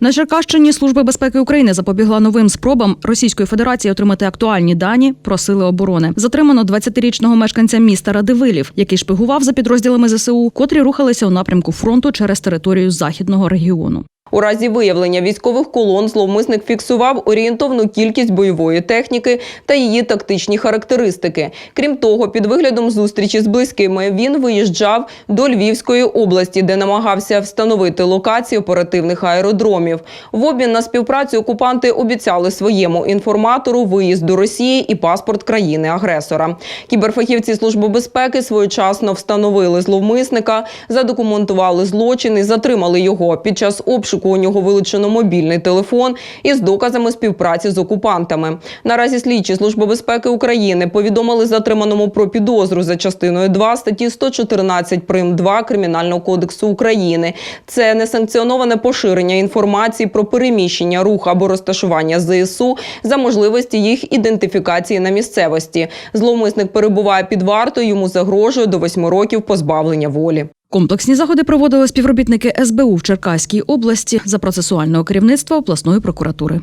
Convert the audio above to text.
На Черкащині служби безпеки України запобігла новим спробам Російської Федерації отримати актуальні дані про сили оборони. Затримано 20-річного мешканця міста Радивилів, який шпигував за підрозділами ЗСУ, котрі рухалися у напрямку фронту через територію західного регіону. У разі виявлення військових колон зловмисник фіксував орієнтовну кількість бойової техніки та її тактичні характеристики. Крім того, під виглядом зустрічі з близькими він виїжджав до Львівської області, де намагався встановити локації оперативних аеродромів. В обмін на співпрацю окупанти обіцяли своєму інформатору виїзд до Росії і паспорт країни-агресора. Кіберфахівці Служби безпеки своєчасно встановили зловмисника, задокументували злочин і затримали його. Під час обшуку у нього вилучено мобільний телефон із доказами співпраці з окупантами. Наразі слідчі Служби безпеки України повідомили затриманому про підозру за частиною 2 статті 114 прим 2 Кримінального кодексу України. Це несанкціоноване поширення інформації про переміщення, рух або розташування ЗСУ за можливості їх ідентифікації на місцевості. Зловмисник перебуває під вартою, йому загрожує до 8 років позбавлення волі. Комплексні заходи проводили співробітники СБУ в Черкаській області за процесуального керівництва обласної прокуратури.